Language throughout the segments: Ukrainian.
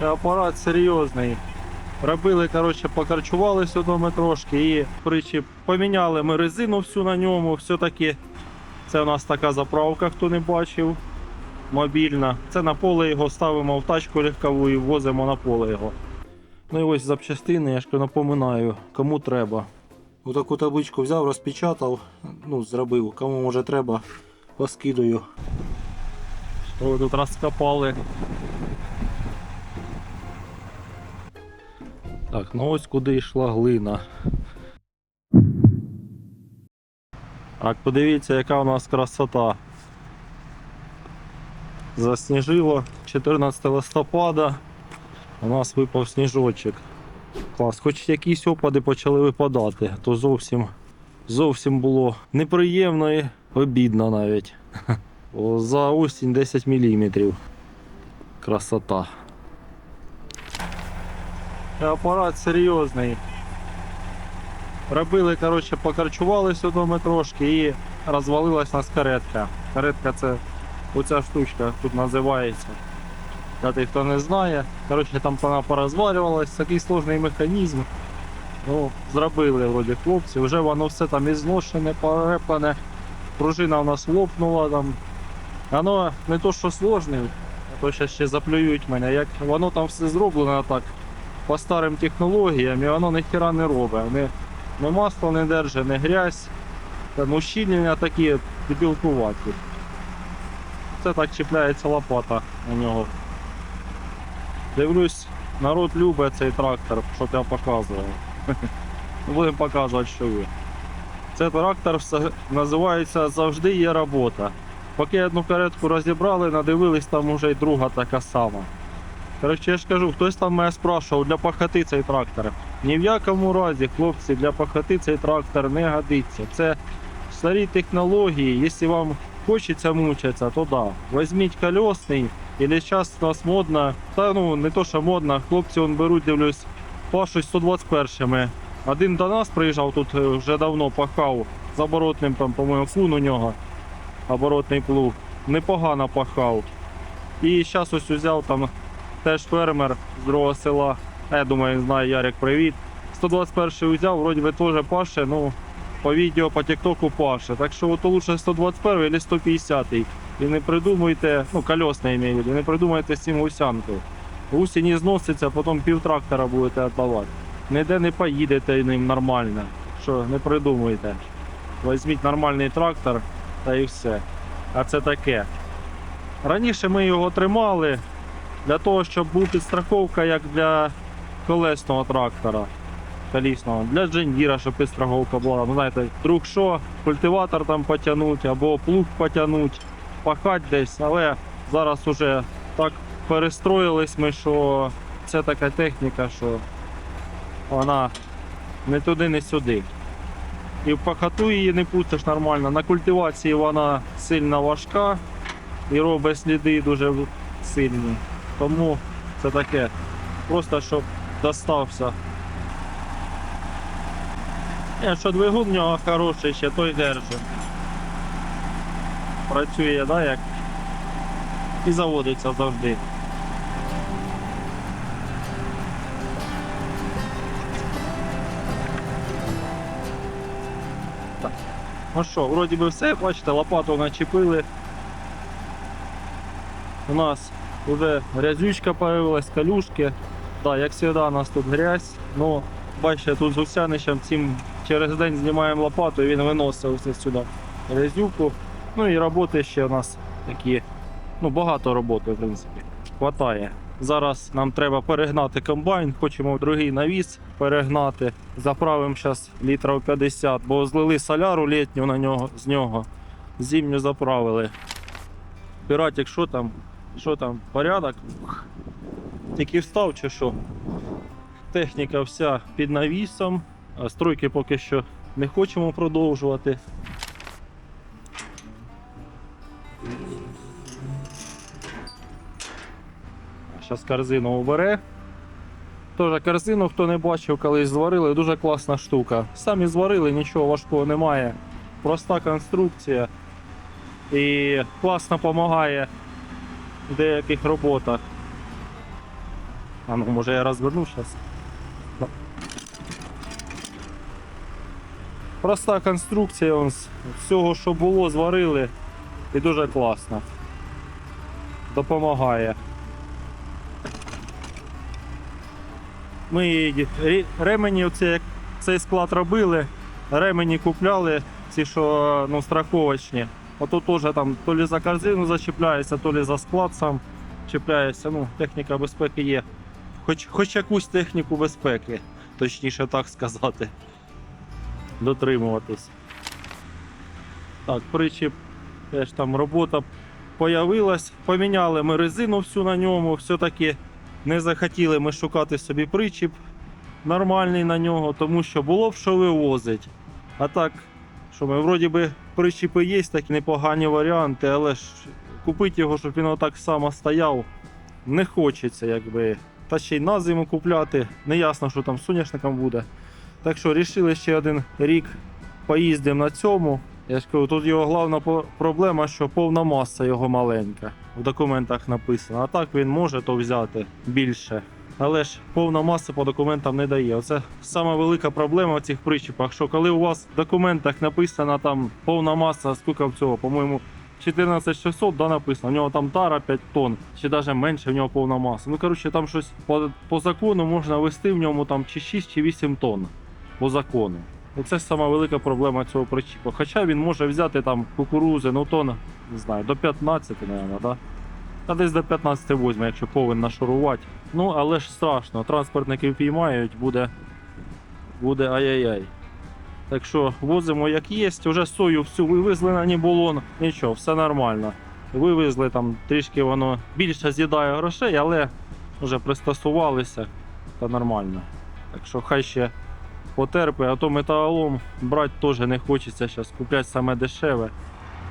Апарат серйозний. Робили, коротше, покарчували сюди трошки і причіп. Поміняли ми резину всю на ньому. Все-таки це у нас така заправка, хто не бачив. Мобільна. Це на поле його ставимо в тачку легкову і возимо на поле його. Ну і ось запчастини, я ж напоминаю, кому треба. Отаку табличку взяв, розпечатав, ну, зробив. Кому може треба, поскидаю. Що ви тут розкопали? Так, ну ось куди йшла глина. Так, подивіться, яка у нас красота. Засніжило 14 листопада. У нас випав сніжочок. Клас, хоч якісь опади почали випадати, то зовсім, зовсім було неприємно і обідно навіть. За осінь 10 мм. Красота. Апарат серйозний. Робили, коротше, покарчували сюди трошки і розвалилась нас каретка. Каретка це оця штучка тут називається. Для тих, хто не знає. Коротше, там вона порозвалювалась, такий сложний механізм. Ну, зробили вроді хлопці, вже воно все там і зношене, порепане. Пружина у нас лопнула там. Воно не то, що сложне, а то ще заплюють мене. Як воно там все зроблено так по старим технологіям, і воно ніхіра не робить. Не, не масло не держить, не грязь. Там ущільнення такі білкуваті. Це так чіпляється лопата на нього. Дивлюсь, народ любить цей трактор, щоб я показував. Будемо показувати, що ви. Цей трактор називається Завжди є робота. Поки одну каретку розібрали, надивились, там уже й друга така сама. Коротше, я ж кажу, хтось там мене спрашував для пахоти цей трактор. Ні в якому разі, хлопці, для пахоти цей трактор не годиться. Це старі технології. Якщо вам хочеться мучитися, то да. Візьміть колесний, і зараз у нас модно, та ну не то, що модно, хлопці он беруть, дивлюсь, пашуть 121-ми. Один до нас приїжджав тут е, вже давно пахав з оборотним, там, по-моєму, фун у нього, оборотний плуг. Непогано пахав. І зараз ось взяв там теж фермер з другого села. Я думаю, він знає Ярик, привіт. 121 взяв, вроді би теж паше, ну по відео, по тіктоку паше. Так що от лучше 121 або 150. І не придумуйте, ну колесне в виду, не придумайте з цим гусянкою. Гусі зноситься, потім пів трактора будете віддавати. Ніде не поїдете ним нормально. Що, не придумуйте. Візьміть нормальний трактор та і все. А це таке. Раніше ми його тримали для того, щоб була підстраховка як для колесного трактора. Колісного. Для джендіра, щоб підстраховка була. Ну, знаєте, вдруг що, культиватор там потягнуть або плуг потягнуть, пахать десь, але зараз уже так перестроїлись ми, що це така техніка, що вона не туди, не сюди. І в пахоту її не пустиш нормально. На культивації вона сильно важка і робить сліди дуже сильні. Тому це таке. Просто щоб достався. Е, що двигун в нього хороший, ще той держить. Працює, да, як? І заводиться завжди. Так. Ну що, вроді би все, бачите, лопату начепили. У нас вже грязючка появилась, калюшки. Так, як завжди, у нас тут грязь. Ну, бачите, тут з гусяничем цим через день знімаємо лопату і він виносить все сюди грязюку. Ну і роботи ще у нас такі. Ну, багато роботи, в принципі. Хватає. Зараз нам треба перегнати комбайн, хочемо другий навіс перегнати. Заправимо зараз літрів 50, бо злили соляру літню на нього, з нього. Зимню заправили. Піратик, що там? Що там? Порядок? Тільки встав чи що? Техніка вся під навісом. А Стройки поки що не хочемо продовжувати. Зараз корзину убере. Теж корзину, хто не бачив, колись зварили, дуже класна штука. Самі зварили, нічого важкого немає. Проста конструкція і класно допомагає деяких роботах. А ну, може я розверну зараз. Проста конструкція, он, з всього, що було, зварили. І дуже класно. Допомагає. Ми ремені, оце, цей склад робили, ремені купляли, ці, що ну, страховочні. Ото теж там то лі за корзину зачіпляється, то лі за склад сам чіпляється. Ну, техніка безпеки є. Хоч, хоч якусь техніку безпеки, точніше так сказати. Дотримуватись. Так, причіп, теж там робота появилась. Поміняли ми резину всю на ньому, все-таки не захотіли ми шукати собі причіп нормальний на нього, тому що було б що вивозить. А так, що ми вроді би причіпи є, такі непогані варіанти, але ж купити його, щоб він отак само стояв, не хочеться, якби. Та ще й на зиму купляти. Не ясно, що там з соняшником буде. Так що вирішили ще один рік поїздимо на цьому. Я ж кажу, тут його головна проблема, що повна маса його маленька. В документах написано. А так він може то взяти більше. Але ж повна маса по документам не дає. Оце сама велика проблема в цих причіпах, що коли у вас в документах написана там повна маса, скільки цього, по-моєму, 14600, да, написано, у нього там тара 5 тонн, чи навіть менше в нього повна маса. Ну, коротше, там щось по, по закону можна вести в ньому там чи 6 чи 8 тонн по закону. Оце сама велика проблема цього причіпа. Хоча він може взяти там кукурузи, ну тонн, не знаю, до 15, мабуть, да? Та десь до 15 возьме, якщо повинен нашурувати. Ну, але ж страшно, транспортники впіймають, буде, буде ай-яй-яй. Так що возимо як є, вже сою всю вивезли на нібулон, нічого, все нормально. Вивезли там трішки воно більше з'їдає грошей, але вже пристосувалися та нормально. Так що хай ще потерпи, а то металолом брати теж не хочеться зараз купляти саме дешеве.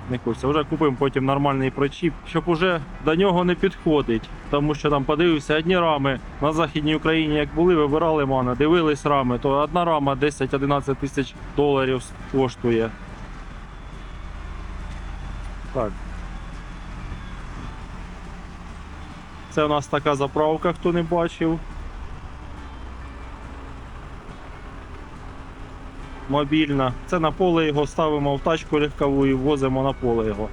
Не хочеться. Вже купимо потім нормальний причіп, щоб уже до нього не підходить. Тому що там подивився одні рами на Західній Україні, як були, вибирали мана, дивились рами, то одна рама 10-11 тисяч доларів коштує. Так. Це у нас така заправка, хто не бачив. Мобільна. Це на поле його ставимо в тачку легкову і возимо на поле його.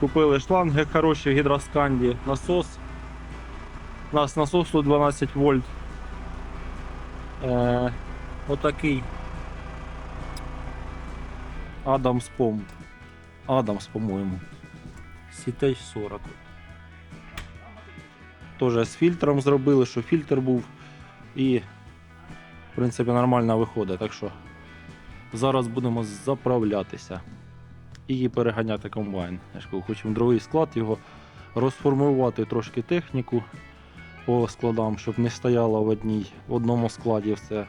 Купили шланги хороші в гідросканді, насос. У нас насос тут 12 вольт. Е, отакий. Адамс Пом. Адамс, по-моєму. Сітеч 40. Теж з фільтром зробили, що фільтр був. І в принципі нормально виходить. Так що Зараз будемо заправлятися і переганяти комбайн. Хочемо другий склад його розформувати трошки техніку по складам, щоб не стояло в одній, в одному складі все.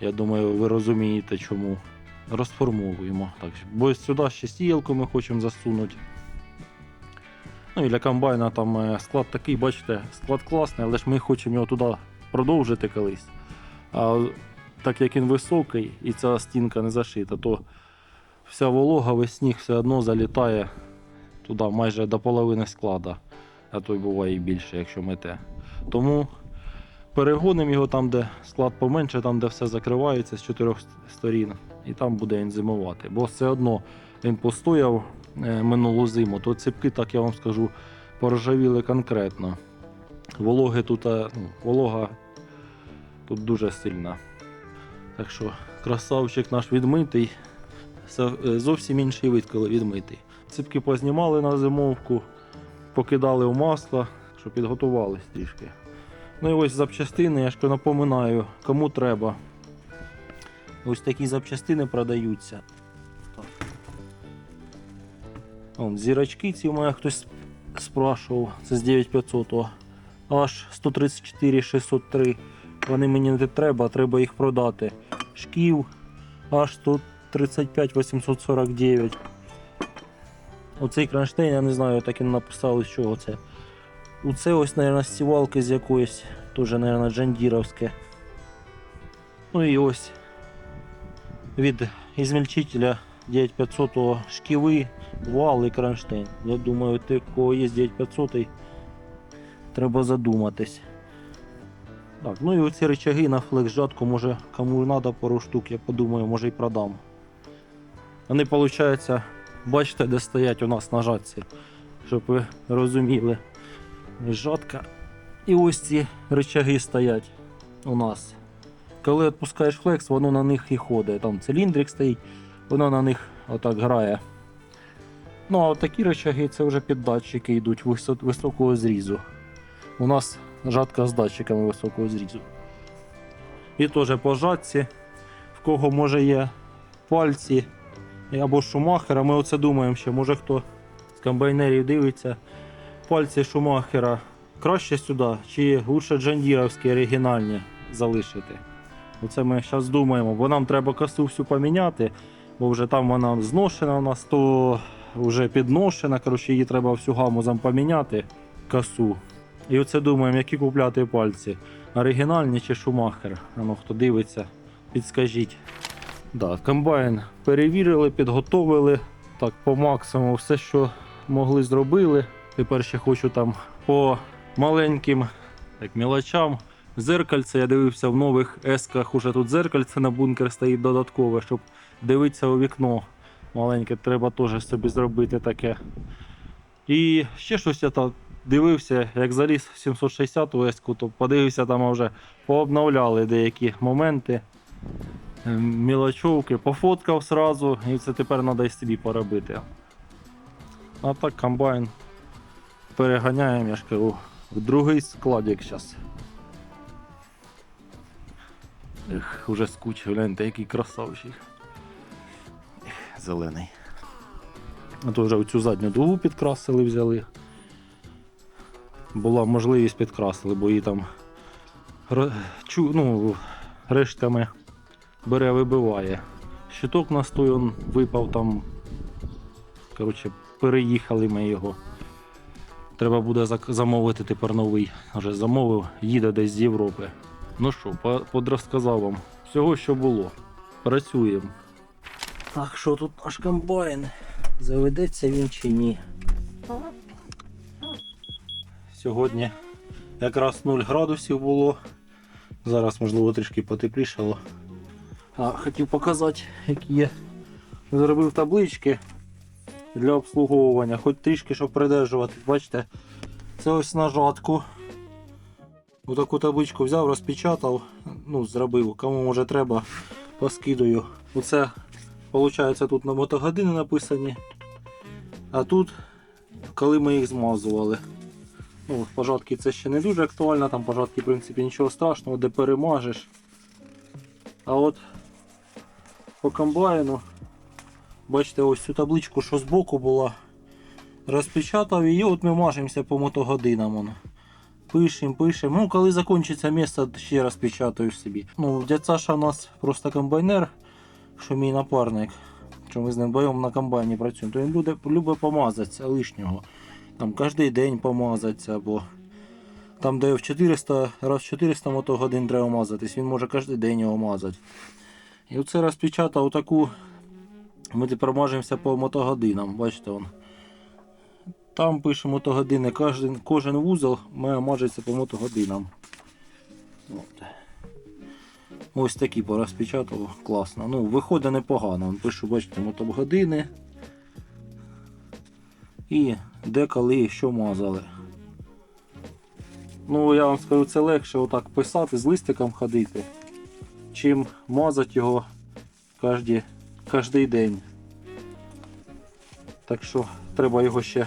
Я думаю, ви розумієте чому. Розформовуємо. Так, бо сюди ще сіялку ми хочемо засунути. Ну і для комбайна там е, склад такий, бачите, склад класний, але ж ми хочемо його туди продовжити колись. А так як він високий і ця стінка не зашита, то вся волога, весь сніг все одно залітає туди майже до половини склада, а то й буває і більше, якщо мете. Тому перегонимо його там, де склад поменше, там, де все закривається з чотирьох сторін, і там буде він зимувати. Бо все одно він постояв е, минулу зиму, то ципки, так я вам скажу, поржавіли конкретно. Вологи тут, е, ну, волога тут дуже сильна. Так що красавчик наш відмитий. Це е, зовсім інший вид, коли відмитий. Ципки познімали на зимовку, покидали в масло, щоб підготувались трішки. Ну і ось запчастини, я ж напоминаю, кому треба. Ось такі запчастини продаються. Вон, зірочки ці у мене хтось спрашував. Це з 9500 аж 134 603. Вони мені не треба, треба їх продати. Шків аж 135 849. Оцей кронштейн, я не знаю, так і не написали, з чого це. Оце ось, мабуть, стівалки з якоїсь, теж, мабуть, джандіровське. Ну і ось від ізмельчителя 9500 шківи, вал і кронштейн. Я думаю, ти, кого є 9500, треба задуматись. Так, ну і оці рычаги на флекс-жатку, може кому треба пару штук, я подумаю, може і продам. Вони, виходить, бачите, де стоять у нас на жатці, щоб ви розуміли. Жатка. І ось ці рычаги стоять у нас. Коли відпускаєш флекс, воно на них і ходить. Там циліндрик стоїть, воно на них отак грає. Ну а от такі рычаги це вже під датчики йдуть висо- високого зрізу. У нас жатка з датчиками високого зрізу. І теж по жатці, в кого може є пальці або шумахера, ми оце думаємо ще, може хто з комбайнерів дивиться. Пальці шумахера краще сюди, чи лучше джандіровські оригінальні залишити. Оце ми зараз думаємо, бо нам треба косу всю поміняти, бо вже там вона зношена у нас, то вже підношена. Коротше, її треба всю гаму зам поміняти косу. І оце думаємо, які купляти пальці. Оригінальні чи шумахер. А ну хто дивиться, підскажіть. Да, комбайн перевірили, підготовили. Так, по максимуму все, що могли, зробили. Тепер ще хочу там по маленьким так, мілочам. Зеркальце, я дивився в нових есках, уже тут зеркальце на бункер стоїть додаткове, щоб дивитися у вікно. Маленьке треба теж собі зробити таке. І ще щось я так дивився, як заліз в 760 еску, то подивився, там вже пообновляли деякі моменти. е, Мілочовки, пофоткав сразу, і це тепер треба і собі поробити. А так комбайн переганяємо, я ж в другий складик зараз. Ех, уже скучив, гляньте, який красавчик. Зелений. А то вже оцю задню дугу підкрасили, взяли. Була можливість підкрасили, бо її там чу, ну, рештами бере вибиває. Щиток на стой он випав там. Коротше, переїхали ми його. Треба буде замовити тепер новий. Вже замовив, їде десь з Європи. Ну що, подрозказав вам всього, що було. Працюємо. Так, що тут наш комбайн? Заведеться він чи ні? Сьогодні якраз 0 градусів було. Зараз, можливо, трішки потеплішало. А, хотів показати, які є. Зробив таблички для обслуговування, хоч трішки, щоб придержувати. Бачите, це ось на жатку. Отаку табличку взяв, розпечатав, ну, зробив. Кому може треба, поскидаю. Оце, виходить, тут на мотогодини написані. А тут, коли ми їх змазували. Ну, пожатки це ще не дуже актуально, там пожатки, в принципі, нічого страшного, де перемажеш. А от по комбайну, бачите, ось цю табличку, що збоку була, розпечатав її, от ми мажемося по мотогодинам. воно. Пишем, пишем. Ну, коли закінчиться місце, ще раз печатаю собі. Ну, дядь Саша у нас просто комбайнер, що мій напарник. Що ми з ним вдвоєм на комбайні працюємо, то він любить помазатися лишнього. Там кожен день помазатися, або там, де в 400, раз 400 мотогодин треба мазатись, він може кожен день його мазати. І оце розпечатав таку. Ми тепер мажемося по мотогодинам, бачите он. Там пишемо мотогодини, кожен, кожен вузол мажеться по мотогодинам. От. Ось такі порозпечатав, класно. Ну, виходить непогано. Пишу, бачите, мотогодини. І де коли і що мазали. Ну, я вам скажу, це легше отак писати, з листиком ходити, чим мазати його кожен, кожний день. Так що треба його ще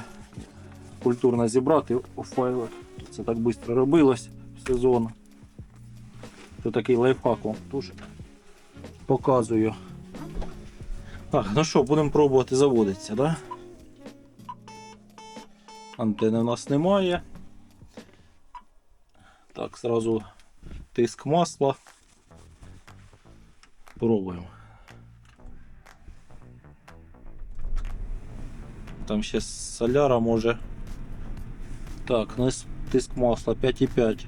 культурно зібрати у файлик. Це так швидко робилось в сезон. Це такий лайфхак вам теж показую. Так, ну що, будемо пробувати заводитися, да? Антени у нас немає. Так, сразу тиск масла. Пробуємо. Там ще соляра може. Так, у нас тиск масла 5,5.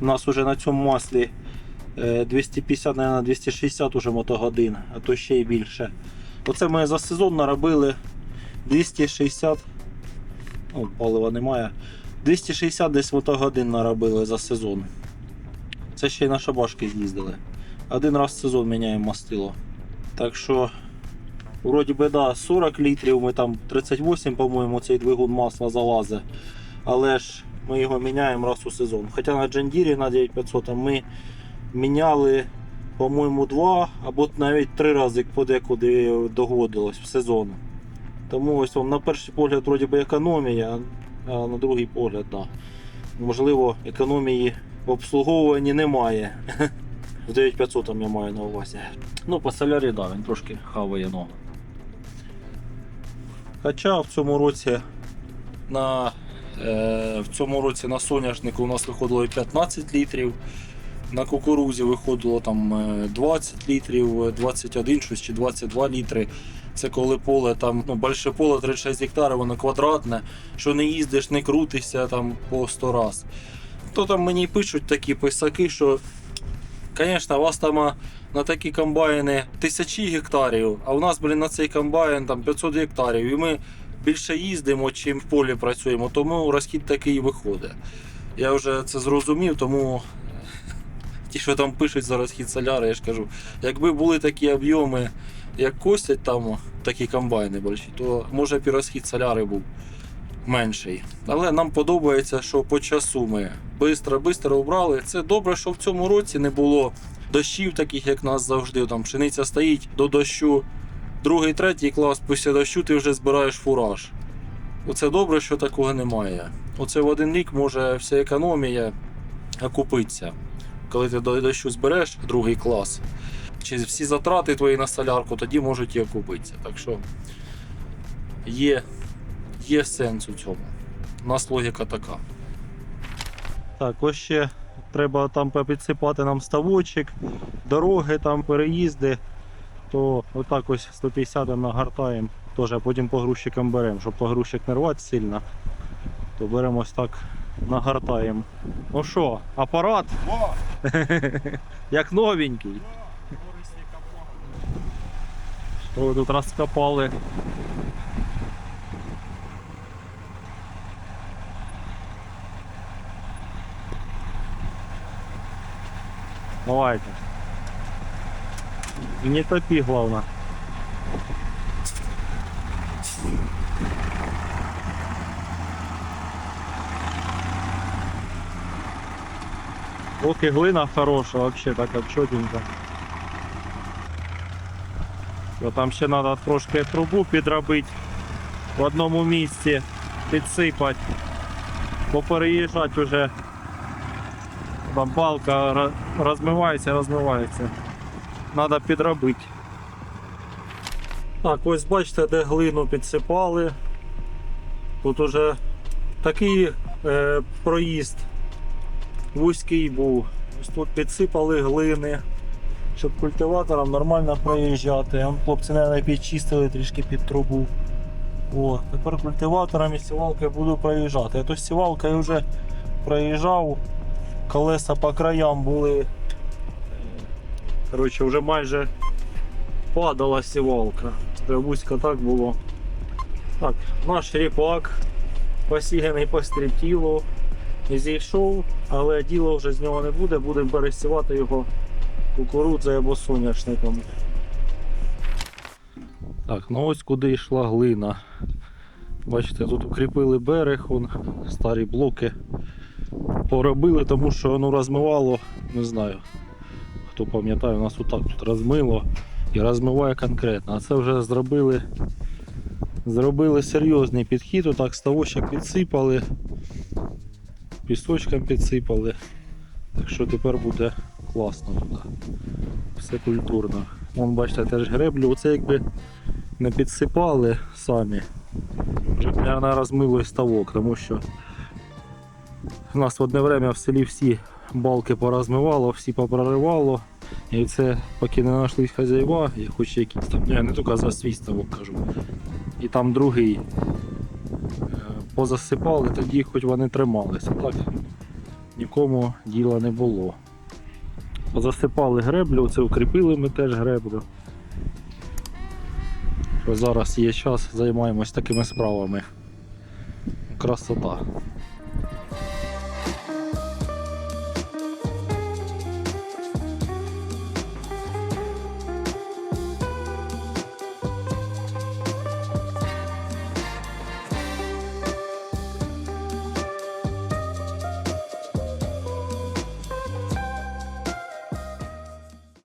У нас уже на цьому маслі е, 250, наверное, 260 уже мотогодин, а то ще й більше. Оце ми за сезон наробили 260. О, палива немає. 260 десь мотогодин наробили за сезон. Це ще й на шабашки з'їздили. Один раз в сезон міняємо мастило. Так що, вроді би, да, 40 літрів, ми там 38, по-моєму, цей двигун масла залазить. Але ж ми його міняємо раз у сезон. Хоча на Джандірі на 9500 ми міняли, по-моєму, два або навіть три рази подекуди доводилось в сезон. Тому ось вам на перший погляд вроді би економія, а на другий погляд, да. можливо, економії в обслуговуванні немає. В 9500 я маю на увазі. Ну, по солярі, да, він трошки хаває ногу. Хоча в цьому році на, е, в цьому році на соняшнику у нас виходило 15 літрів. На кукурузі виходило там е, 20 літрів, е, 21 щось чи 22 літри. Це коли поле там, ну, більше поле 36 гектарів, воно квадратне, що не їздиш, не крутишся там по 100 раз. То там мені пишуть такі писаки, що, звісно, у вас там на такі комбайни тисячі гектарів, а у нас, блін, на цей комбайн там 500 гектарів. І ми більше їздимо, чим в полі працюємо, тому розхід такий виходить. Я вже це зрозумів, тому ті, що там пишуть за розхід соляри, я ж кажу, якби були такі об'єми, як костять там такі комбайни більші, то може б і розхід соляри був менший. Але нам подобається, що по часу ми швидко-швидко обрали. Це добре, що в цьому році не було дощів, таких як нас завжди. Там пшениця стоїть до дощу. Другий, третій клас, після дощу ти вже збираєш фураж. Оце добре, що такого немає. Оце в один рік може вся економія окупитися. Коли ти до дощу збереш другий клас, чи всі затрати твої на солярку, тоді можуть і окупитися. Так що є, є сенс у цьому. У нас логіка така. Так, ось ще треба там підсипати нам ставочок, дороги, там переїзди. То отак ось 150 нагортаємо, теж а потім погрузчиком беремо, щоб погрузчик не рвати сильно. То беремо ось так, нагортаємо. Ну що, апарат? Як новенький. Що ви тут розкопали? Давайте. Не топи, главное. Ох и глина хорошая, вообще так четенько. Там ще треба трошки трубу підробити в одному місці, підсипати, бо переїжджати вже там балка ро- розмивається, розмивається. Треба підробити. Так, ось бачите, де глину підсипали. Тут уже такий е, проїзд вузький був. Тут підсипали глини, щоб культиваторам нормально проїжджати. Хлопці, навіть підчистили трішки під трубу. О, тепер культиватором і сівалкою буду проїжджати. А то сівалкою вже проїжджав, колеса по краям були. Коротше, вже майже падала сівалка. Це так було. Так, наш ріпак посіяний по стрітілу зійшов, але діло вже з нього не буде, будемо пересівати його кукурудзою або соняшником. Так, ну ось куди йшла глина. Бачите, тут укріпили берег, вон, старі блоки поробили, тому що воно розмивало, не знаю, хто пам'ятає, у нас отак тут розмило і розмиває конкретно. А це вже зробили, зробили серйозний підхід, отак ставочок підсипали, пісочком підсипали. Так що тепер буде класно туди. Все культурно. Вон бачите, теж греблю. Оце якби не підсипали самі. Вже, мабуть, розмило і ставок, тому що у нас в одне время в селі всі балки порозмивало, всі попроривало. І це поки не знайшлись хазяїва, я хоч якісь там, я не тільки за свій ставок кажу. І там другий позасипали, тоді хоч вони трималися. Так нікому діла не було. Позасипали греблю, це укріпили ми теж греблю. Зараз є час, займаємось такими справами. Красота.